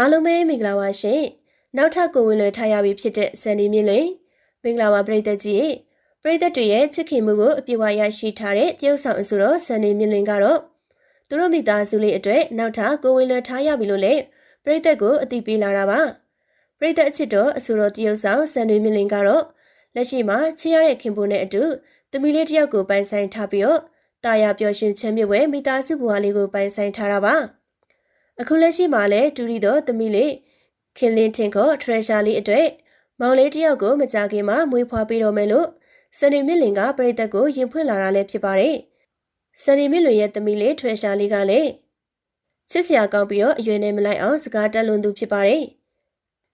အားလုံးပဲမင်္ဂလာပါရှင်နောက်ထပ်ကိုဝင်လွယ်ထားရပြီဖြစ်တဲ့စန်ဒီမြင့်လွင်မင်္ဂလာပါပရိသတ်ကြီးပရိသတ်တွေရဲ့ချစ်ခင်မှုကိုအပြည့်အဝရရှိထားတဲ့တရုတ်ဆောင်အဆိုတော်စန်ဒီမြင့်လွင်ကတော့သူတို့မိသားစုလေးအတွက်နောက်ထပ်ကိုဝင်လွယ်ထားရပြီလို့လေပရိသတ်ကိုအသိပေးလာတာပါပရိသတ်အချစ်တော်အဆိုတော်တရုတ်ဆောင်စန်ဒီမြင့်လွင်ကတော့လက်ရှိမှာချစ်ရတဲ့ခင်ပွန်းနဲ့အတူသမီးလေးတစ်ယောက်ကိုပိုင်ဆိုင်ထားပြီးတော့တာယာပျော်ရွှင်ချမ်းမြေ့ဝဲမိသားစုဘဝလေးကိုပိုင်ဆိုင်ထားတာပါ အခုလက်ရှိမှာလည်းတူရီတော်သမီးလေးခင်လင်းထင်ခေါ်ထရက်ရှာလေးအတွေ့မောင်လေးတယောက်ကိုမကြခင်မှာမွေးဖွားပေးတော့မယ်လို့စနေမြင့်လင်ကပြိသက်ကိုရင်ဖွင့်လာတာလည်းဖြစ်ပါတယ်စနေမြင့်လွင်ရဲ့သမီးလေးထရက်ရှာလေးကလည်းချစ်စရာကောင်းပြီးတော့အရွယ်နဲ့မလိုက်အောင်စကားတက်လွန်သူဖြစ်ပါတယ်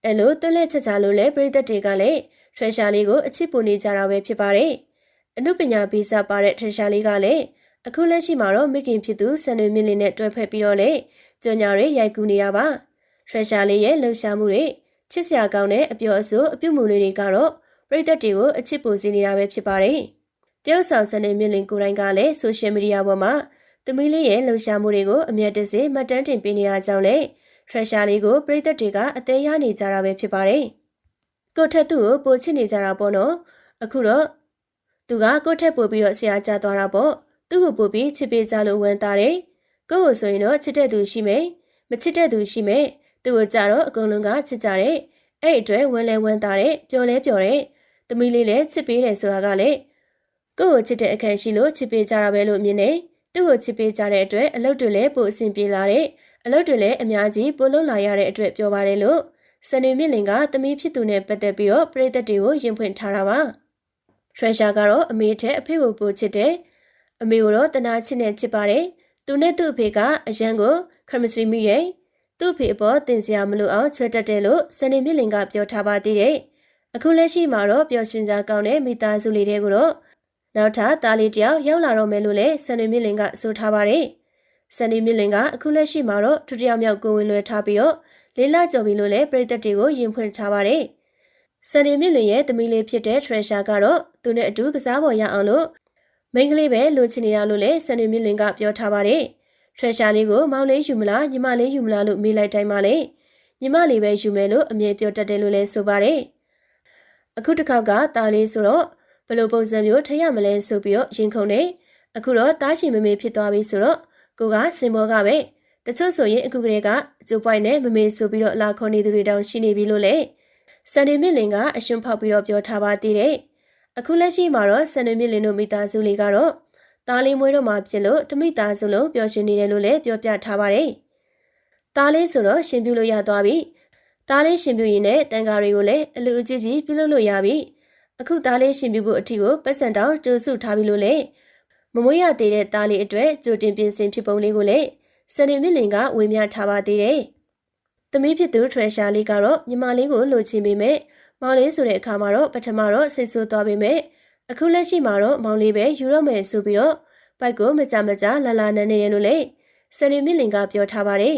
အဲလိုတွက်လက်ချက်ချလို့လဲပြိသက်တွေကလည်းထရက်ရှာလေးကိုအချစ်ပူနေကြတာပဲဖြစ်ပါတယ်အနုပညာဗီဇပါတဲ့ထရက်ရှာလေးကလည်းအခုလက်ရှိမှာတော့မိခင်ဖြစ်သူစနေမြင့်လင်နဲ့တွဲဖက်ပြီးတော့လေ ကြော်ညာတွေရိုက်ကူးနေရပါထရက်ရှာလေးရဲ့လှူရှာမှုတွေချစ်စရာကောင်းတဲ့အပျော်အဆိုးအပြုမှုလေးတွေကတော့ပြည်သက်တွေကိုအချစ်ပူစေနေတာပဲဖြစ်ပါတယ်တရုတ်ဆောင်စနေမြင့်လင်ကိုယ်တိုင်ကလည်းဆိုရှယ်မီဒီယာပေါ်မှာသမီးလေးရဲ့လှူရှာမှုတွေကိုအမြဲတစေမှတ်တမ်းတင်ပေးနေရကြောင်းလေထရက်ရှာလေးကိုပြည်သက်တွေကအသေးရနေကြတာပဲဖြစ်ပါတယ်ကိုထက်သူ့ကိုပိုချစ်နေကြတာပေါ့နော်အခုတော့သူကကိုထက်ပို့ပြီးတော့ဆရာကြသွားတာပေါ့သူ့ကိုပို့ပြီးချစ်ပေးကြလို့ဝန်တာတယ် ကိုယ့်ကိုဆိုရင်တော့ချစ်တဲ့သူရှိမယ်မချစ်တဲ့သူရှိမယ်သူ့ကိုကြတော့အကုန်လုံးကချစ်ကြတယ်အဲ့အတွက်ဝမ်းလဲဝမ်းသာတဲ့ပျော်လဲပျော်တဲ့သမီးလေးလည်းချစ်ပေးတယ်ဆိုတာကလည်းကိုယ့်ကိုချစ်တဲ့အခန်းရှိလို့ချစ်ပေးကြတာပဲလို့မြင်နေသူ့ကိုချစ်ပေးကြတဲ့အတွက်အလုပ်တွေလည်းပိုအဆင်ပြေလာတဲ့အလုပ်တွေလည်းအများကြီးပိုလုပ်လာရတဲ့အတွက်ပြောပါတယ်လို့စနေမြင့်လင်ကသမီးဖြစ်သူနဲ့ပတ်သက်ပြီးတော့ပြည်သက်တွေကိုရင်ဖွင့်ထားတာပါထရက်ရှာကတော့အမေထက်အဖေကိုပိုချစ်တယ်အမေကိုတော့တနာချစ်နဲ့ချစ်ပါတယ် သူနဲ့သူ့အဖေကအရန်ကိုခရမစီမိရဲ့သူ့အဖေအပေါ်တင်စရာမလိုအောင်ချွတ်တက်တယ်လို့စနေမြင့်လင်ကပြောထားပါသေးတယ်အခုလက်ရှိမှာတော့ပျော်ရွှင်စရာကောင်းတဲ့မိသားစုလေးတွေကိုတော့နောက်ထပ်သားလေးတယောက်ရောက်လာတော့မယ်လို့လည်းစနေမြင့်လင်ကဆိုထားပါတယ်စနေမြင့်လင်ကအခုလက်ရှိမှာတော့ဒုတိယမြောက်ကိုဝင်လွယ်ထားပြီးတော့လေးလကျော်ပြီလို့လည်းပြည်သက်တွေကိုယင်ဖွင့်ထားပါတယ်စနေမြင့်လင်ရဲ့သမီးလေးဖြစ်တဲ့ Treasure ကတော့သူနဲ့အတူကစားပေါ်ရအောင်လို့ မိန်းကလေးပဲလိုချင်နေတာလို့လည်းစနေမြင့်လင်ကပြောထားပါတယ်။ထရက်ရှာလေးကိုမောင်လေးယူမလားညီမလေးယူမလားလို့မေးလိုက်တိုင်းမှာလေညီမလေးပဲယူမယ်လို့အမြဲပြောတတ်တယ်လို့လည်းဆိုပါတယ်။အခုတစ်ခေါက်ကตาလေးဆိုတော့ဘယ်လိုပုံစံမျိုးထရမလဲဆိုပြီးတော့ရင်ခုန်နေအခုတော့တားရှင်မမေဖြစ်သွားပြီဆိုတော့ကိုကစင်ဘောကပဲတချို့ဆိုရင်အခုကလေးကအကျိုးပွိုင်းနဲ့မမေဆိုပြီးတော့လာခေါ်နေသူတွေတောင်ရှိနေပြီလို့လေစန်ဒီမစ်လင်ကအရှင်ဖောက်ပြီးတော့ပြောထားပါသေးတယ်။ အခုလက်ရှိမှာတော့ဆန်နမြင့်လင်းတို့မိသားစုလေးကတော့တားလေးမွေးတော့မှဖြစ်လို့တမိသားစုလုံးပျော်ရွှင်နေတယ်လို့လည်းပြောပြထားပါတယ်။တားလေးဆိုတော့ရှင်ပြုလို့ရသွားပြီ။တားလေးရှင်ပြုရင်လည်းတန်ဃာတွေကိုလည်းအလူအကြီးကြီးပြုလုပ်လို့ရပြီ။အခုတားလေးရှင်ပြုဖို့အထီကိုပတ်စံတောင်းကြိုးစုထားပြီလို့လည်းမမွေးရသေးတဲ့တားလေးအတွက်ကြိုတင်ပြင်ဆင်ဖြစ်ပုံလေးကိုလည်းစနေမြင့်လင်ကဝေမျှထားပါသေးတယ်။သမီးဖြစ်သူထရက်ရှာလေးကတော့ညီမလေးကိုလိုချင်ပေမဲ့ မောင်လေးဆိုတဲ့အခါမှာတော့ပထမတော့စိတ်ဆိုးသွားပေမဲ့အခုလက်ရှိမှာတော့မောင်လေးပဲယူတော့မယ်ဆိုပြီးတော့ပိုက်ကိုမကြမကြလာလာနန်းနေရလို့လေစနေမြင့်လင်ကပြောထားပါတယ်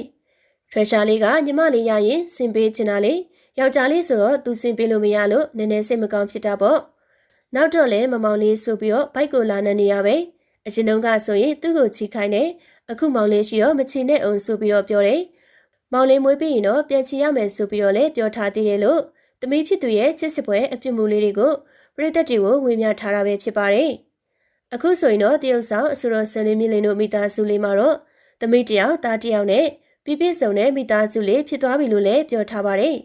ထရက်ရှာလေးကညီမလေးရရင်စင်ပေးချင်တာလေယောက်ျားလေးဆိုတော့သူစင်ပေးလို့မရလို့နည်းနည်းစိတ်မကောင်းဖြစ်တာပေါ့နောက်တော့လဲမမောင်လေးဆိုပြီးတော့ဘိုက်ကိုလာနေနေရပဲအရှင်တုံးကဆိုရင်သူ့ကိုချီခိုင်းတယ်အခုမောင်လေးရှိတော့မချီနဲ့အောင်ဆိုပြီးတော့ပြောတယ်မောင်လေးမွေးပြီးရင်တော့ပြန်ချီရမယ်ဆိုပြီးတော့လည်းပြောထားသေးတယ်လို့ သမီးဖြစ်သူရဲ့ချစ်စစ်ပွဲအပြုမှုလေးတွေကိုပရိသတ်တွေကိုဝေမျှထားတာပဲဖြစ်ပါတယ်။အခုဆိုရင်တော့တရုတ်ဆောင်အဆိုတော်ဆန်လင်းမြင့်လင်းတို့မိသားစုလေးမှာတော့သမီးတယောက်သားတယောက်နဲ့ပြပြစုံတဲ့မိသားစုလေးဖြစ်သွားပြီလို့လည်းပြောထားပါတယ်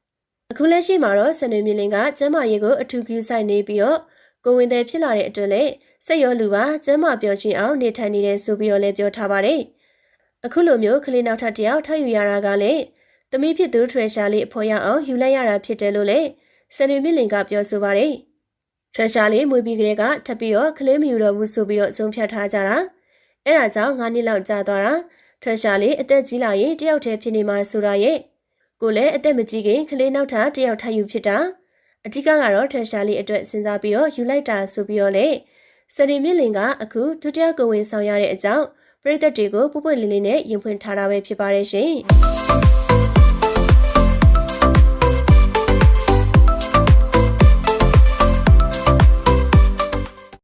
။အခုလက်ရှိမှာတော့ဆန်လင်းမြင့်လင်းကကျမ်းမာရေးကိုအထူးကူးဆိုင်နေပြီးတော့ကိုဝင်တဲ့ဖြစ်လာတဲ့အတွက်လည်းစိတ်ရောလူပါကျမ်းမာပျော်ရွှင်အောင်နေထိုင်နေတဲ့ဆိုပြီးတော့လည်းပြောထားပါတယ်။အခုလိုမျိုးကလေးနောက်ထပ်တယောက်ထပ်ယူရတာကလည်း သမီးဖြစ်သူထရက်ရှာလေးအဖော်ရအောင်ယူလိုက်ရတာဖြစ်တယ်လို့လည်းစနေမီလင်ကပြောဆိုပါတယ်။ထရက်ရှာလေးမွေးပြီးကလေးကထပ်ပြီးတော့ကလေးမယူတော့ဘူးဆိုပြီးတော့ဆုံးဖြတ်ထားကြတာ။အဲဒါကြောင့်9နှစ်လောက်ကြာသွားတာထရက်ရှာလေးအသက်ကြီးလာရင်တယောက်တည်းဖြစ်နေမှာဆိုတာရဲ့ကိုလည်းအသက်မကြီးခင်ကလေးနောက်ထပ်တယောက်ထပ်ယူဖြစ်တာအဓိကကတော့ထရက်ရှာလေးအတွက်စဉ်းစားပြီးတော့ယူလိုက်တာဆိုပြီးတော့လေစနေမီလင်ကအခုဒုတိယကိုဝင်ဆောင်ရတဲ့အကြောင်းပြည်သက်တွေကိုပူပွင့်လင်းလင်းနဲ့ရင်ဖွင့်ထားတာပဲဖြစ်ပါတယ်ရှင်။